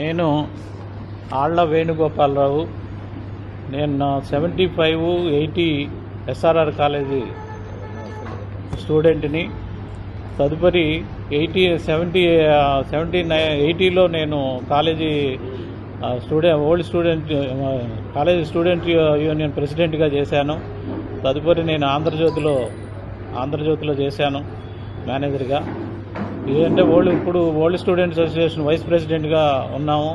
నేను ఆళ్ళ వేణుగోపాలరావు. నేను seventy five eighty SRR college స్టూడెంట్ని. తదుపరి ఎయిటీ సెవెంటీ సెవెంటీ నైన్ ఎయిటీలో నేను college student old student college student union ప్రెసిడెంట్గా చేశాను. తదుపరి నేను ఆంధ్రజ్యోతిలో ఆంధ్రజ్యోతిలో చేశాను మేనేజర్గా. ఏంటంటే ఓల్డ్ ఇప్పుడు ఓల్డ్ స్టూడెంట్స్ అసోసియేషన్ వైస్ ప్రెసిడెంట్గా ఉన్నాము.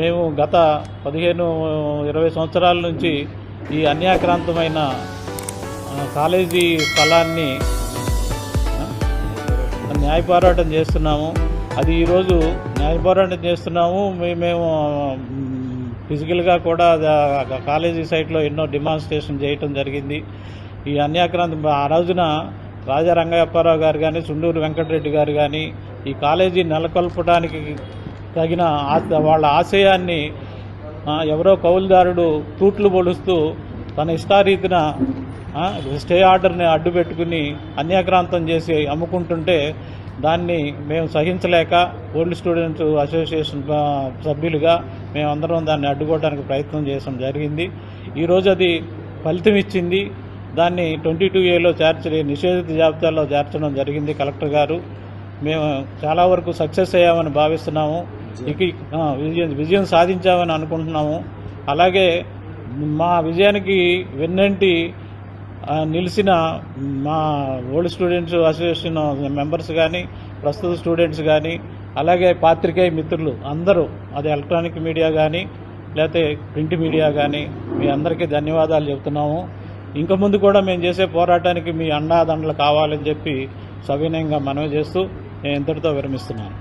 మేము గత పదిహేను ఇరవై సంవత్సరాల నుంచి ఈ అన్యాక్రాంతమైన కాలేజీ స్థలాన్ని న్యాయ పోరాటం చేస్తున్నాము. అది ఈరోజు న్యాయ పోరాటం చేస్తున్నాము. మేము ఫిజికల్గా కూడా కాలేజీ సైట్లో ఎన్నో డిమాన్స్ట్రేషన్ చేయటం జరిగింది. ఈ అన్యాక్రాంతి ఆ రోజున రాజా రంగయ్యప్పారావు గారు కానీ సుండూరు వెంకటరెడ్డి గారు కానీ ఈ కాలేజీ నెలకొల్పడానికి తగిన వాళ్ళ ఆశయాన్ని ఎవరో కౌలుదారుడు తూట్లు పొడుస్తూ తన ఇష్టారీతిన స్టే ఆర్డర్ని అడ్డు పెట్టుకుని అన్యాక్రాంతం చేసి అమ్ముకుంటుంటే దాన్ని మేము సహించలేక ఓల్డ్ స్టూడెంట్స్ అసోసియేషన్ సభ్యులుగా మేమందరం దాన్ని అడ్డుకోవడానికి ప్రయత్నం చేయడం జరిగింది. ఈరోజు అది ఫలితం ఇచ్చింది దాన్ని ట్వంటీ టూ ఏలో చేర్చని నిషేధిత జాబితాలో చేర్చడం జరిగింది కలెక్టర్ గారు. మేము చాలా వరకు సక్సెస్ అయ్యామని భావిస్తున్నాము. విజయం విజయం సాధించామని అనుకుంటున్నాము. అలాగే మా విజయానికి వెన్నంటి నిలిచిన మా ఓల్డ్ స్టూడెంట్స్ అసోసియేషన్ మెంబర్స్ కానీ ప్రస్తుత స్టూడెంట్స్ కానీ అలాగే పాత్రికేయ మిత్రులు అందరూ అది ఎలక్ట్రానిక్ మీడియా కానీ లేకపోతే ప్రింట్ మీడియా కానీ మీ అందరికీ ధన్యవాదాలు చెబుతున్నాము. ఇంకా ముందు కూడా మేము చేసే పోరాటానికి మీ అండాదండలు కావాలని చెప్పి సవినయంగా మనవి చేస్తూ నేను ఇంతటితో విరమిస్తున్నాను.